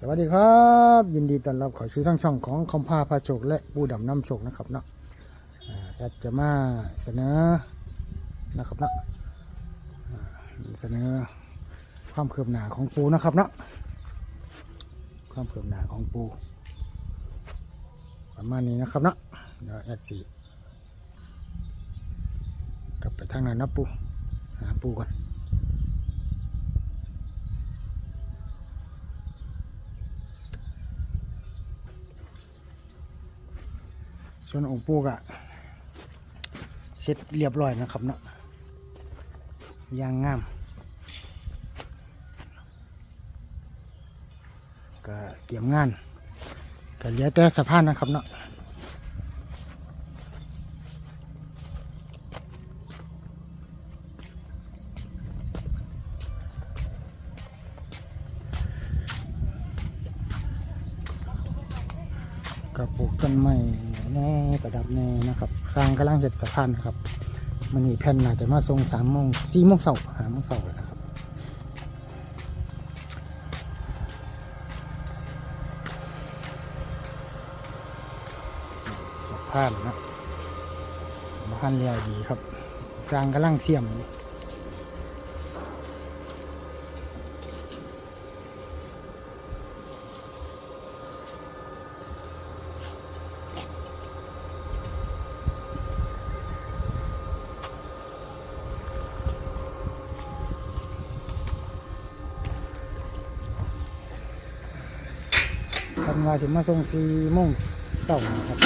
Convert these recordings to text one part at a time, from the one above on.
สวัสดีครับ ยินดีต้อนรับเขอชูทั้งช่องของคอมพาพาโชค และปูดำน้ำโชคนะครับเนาะอาแอดจะมาเสนอนะครับเนาะเสนอความเคืบหนาของปูนะครับเนาะความเคืบหนาของปูประมาณนี้นะครับเนาะเดี๋ยวแอดสีกลับไปทางนั้นนะปูหาปูก่อน วนองค์ปู่ก็เสร็จเรียบร้อยนะครับเนาะยางงามก็เตรียมงานก็เหลือแต่สะพานนะครับเนาะก็ปลูกต้นไม้ แน่ประดับแน่นะครับสร้างกำลังเสร็จสะพานนะครับมันนี่แผ่นน่าจะมาส่งสามโมงสี่โมงเสาร์หาโมงเสาร์นะครับสะพานนะสะพานเรียวดีครับสร้างกำลังเทียมนี่ ว่าจะมาส่งสี่โมงเช้านะครับ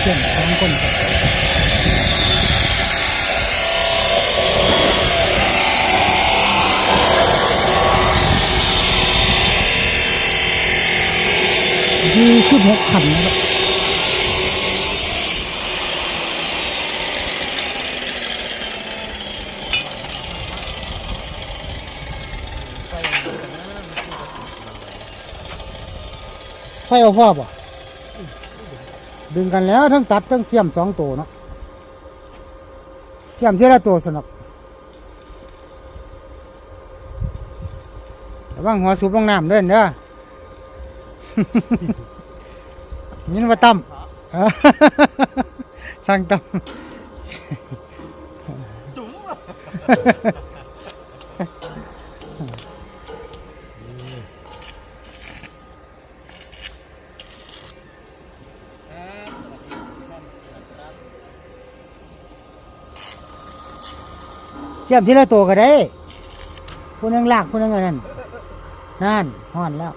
เชื่อมทั้งคน ยี่สิบหกขันนะครับไฟเอาพ่อป่ะดึงกันแล้วทั้งตัดทั้งเสียมสองตัวเนาะเสียมที่ละตัวสนุกระวังหัวสูบลงน้ำด้อเด้อ ยินว่าตั้มเออสั่งตั้มจุ๋มเสียมที่ละตัวก็ได้ผู้หนึงลากผู้หนึงอันนั้นนั่นห่อนแล้ว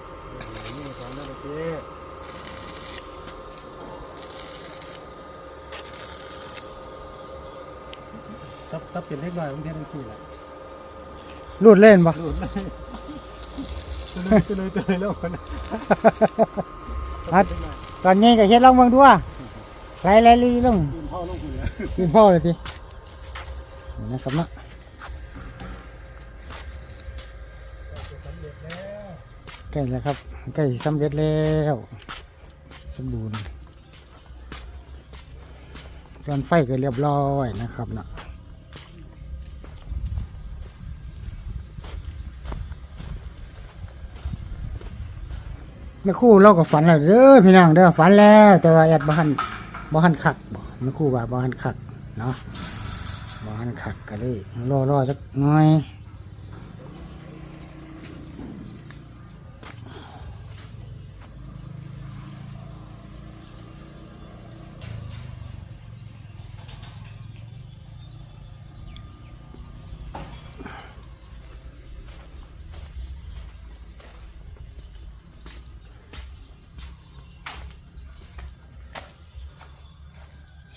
ถ้าถ้าเป็นเล็กน้อยบางทีมันขี้แหละรูดเล่นปะหลุดเลยตัวเลยตัวเลยตัวเลยแล้วคนฮัดตอนนี้ก็เฮ็ดลองเบิ่งดูว่าไหลไหลลีลงกินพ่อลงหุ่นแล้วกินพ่อเลยทีนี่นะครับเนาะใกล้แล้วครับใกล้สำเร็จแล้วสมบูรณ์ส่วนไฟก็เรียบร้อยนะครับเนาะ แม่คู่เราก็ฝันแล้วเด้อพี่น้องเด้อฝันแล้ว แต่ว่าแอดบ้านบ้านคักบ่แม่คู่ว่าบ้านคักเนาะบ้านคักก็เลยรอรอสักหน่อย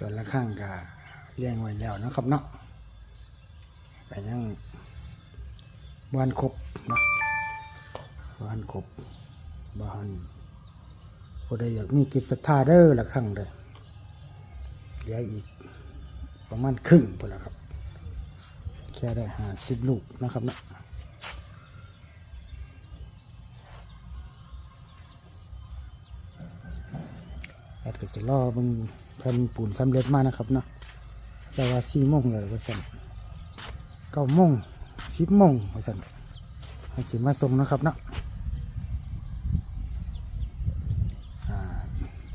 ส่วนละข้างก็เลี้ยงไว้แล้วนะครับเนาะแต่ยังบานครบเนาะบานครบบานผู้ใดอยากมีกิจศรัทธาเด้อละข้างเลยเหลืออีกประมาณครึ่งพอแล้วครับ แค่ได้หาสิบลูกนะครับเนาะแอดก็ สิรอเบิ่งแผ่นปูนสำเร็จมานะครับเนาะแต่ว่าสี่โมงเลยว่าสั่นเก้าโมงสิบโมงว่าสั่นให้สิมาส่งนะครับเนาะ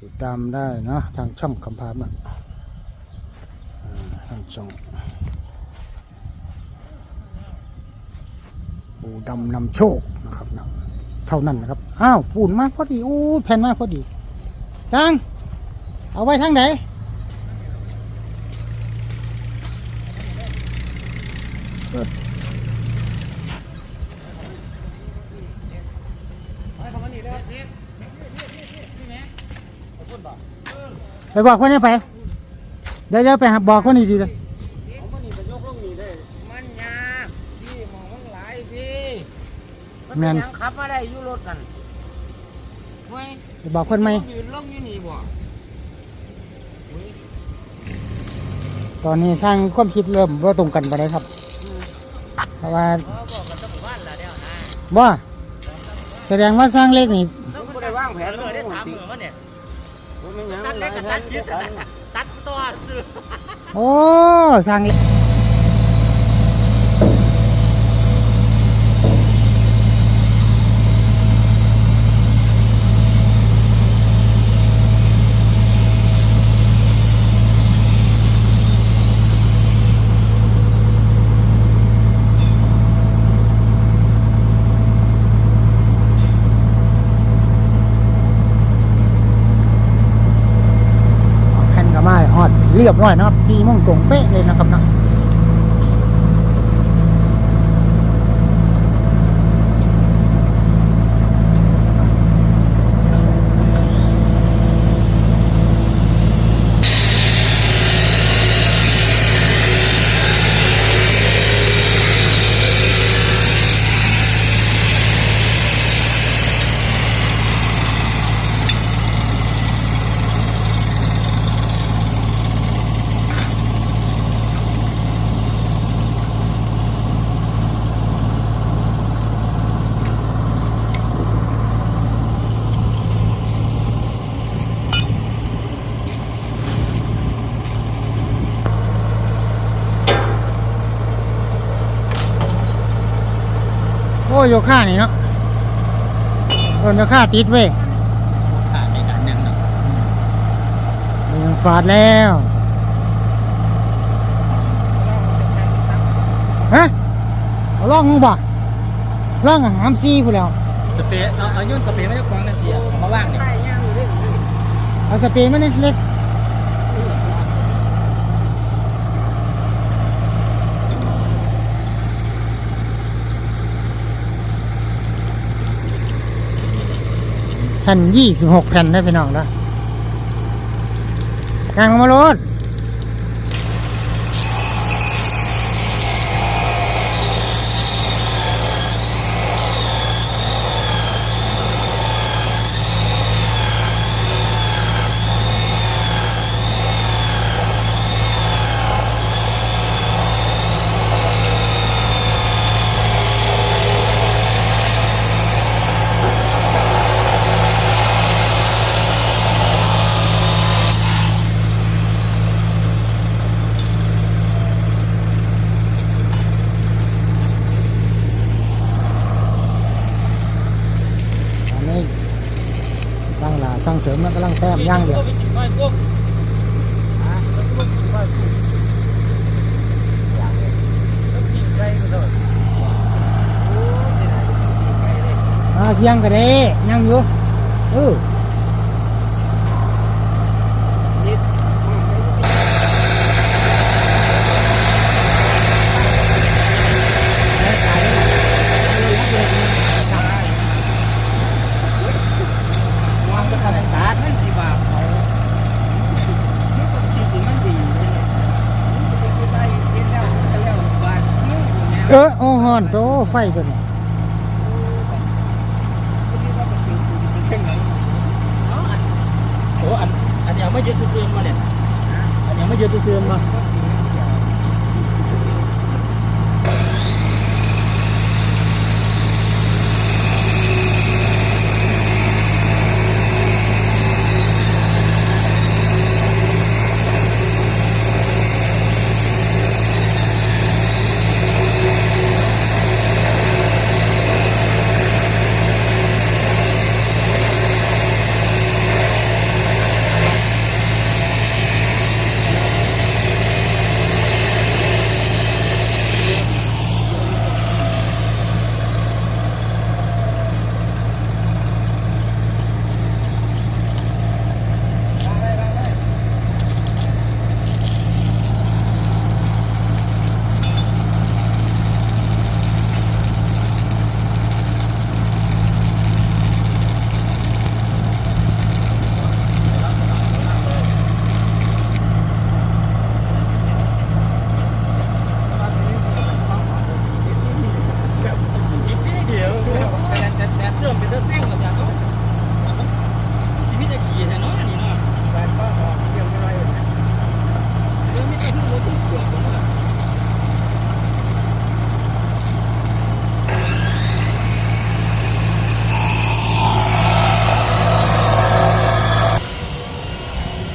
ติดตามได้เนาะทางช่องคำพามะอ่าทางช่องปูดำนำโชคนะครับนะเท่านั้นนะครับ อ้าวปูนมากพอดี โอ้แผ่นมากพอดีสร้าง เอาไว้ทางไหนไปบอกคนนี้ไป เดี๋ยวเดี๋ยวไปหาบอกคนนี้ดีเลยมันยากพี่มองมันหลายพี่แม่นยังขับมาได้อยู่รถกันเว้ยไปบอกคนไหมยืนลงอยู่นี่บ่ ตอนนี้สร้างความคิดเริ่มว่าตรงกันไปเลยครับ เพราะว่าเออบอกกันต้องบ้านละเดี๋ยวนะบ่แสดงว่าสร้างเลขนี่ต้องบ่ได้วางแผนเลยได้สามหมื่นวะเนี่ยมันยังตัดหได้ลายกับแผตันดเดียึยดวกันตัดตัวซื้อโอ้สร้างเลข แผ่นกระไม้ฮอดเรียบร้อยนะครับสี่โมงตรงเป๊ะเลยนะครับนะ อ้โยค่านี่เนาะโดนโยค่าติดเว้ยขาดในการยังเนาะมันฟาดแล้วฮะเอาล่องมึงบ่ล่องอาหารซีพูดแล้วสเปรย์เอาเอายุ่นสเปรย์ไม่ได้ควงนะเสียเอามาว่างเนี่ยเอาสเปรย์มาเนี่ยเล็ก แผ่นยี่สิบหกแผ่นได้พี่น้องแล้วกางลงมาโลด มันกำลังแต้มย่างเดียวไปกุ้งฮะไปกุ้งไปกุ้งอยู่อ้ยไม่ได้กินเลยอ่าเที่ยงก็ได้ย่างอยู่เออ วางจะทำสาดมันสิบาเขาไม่ต้องคิดถึงมันดีเลยมันจะไปคิดได้เห็นแล้วมันจะแล้วบาทมืออยู่เนี่ยเออโอ้ฮอนโตไฟตัวนี้คิดว่ามันเป็นคือเป็นแค่ไหนเอาอันโอ้อันอันนี้เอาไม่ยึดตัวเสื่อมมาเนี่ยอันนี้เอาไม่ยึดตัวเสื่อมมา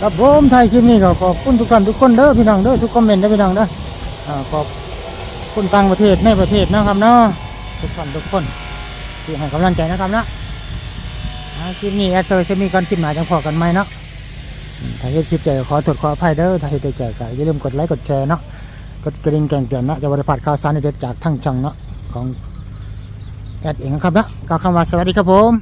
ครับผมไทยคลิปนี้ก็ขอบคุณทุกท่านทุกคนเด้อพี่น้องเด้อทุกคอมเมนต์เด้อพี่น้องเด้ออ่าขอบคุณต่างประเทศในประเทศนะครับเนาะทุกท่านทุกคนที่ให้กำลังใจนะครับเนาะคลิปนี้แอดเซอร์จะมีการคลิปหนาจังพอกันไหมเนาะถ้าเฮ็ดคลิปใจขอโทษขออภัยเด้อถ้าเฮ็ดได้ใจก็อย่าลืมกดไลค์กดแชร์เนาะกดกระดิ่งแจ้งเตือนเนาะจะบริพาดข่าวสารเด็ดจากทั้งช่องเนาะของแอดเองนะครับเนาะกล่าวคำว่าสวัสดีครับผม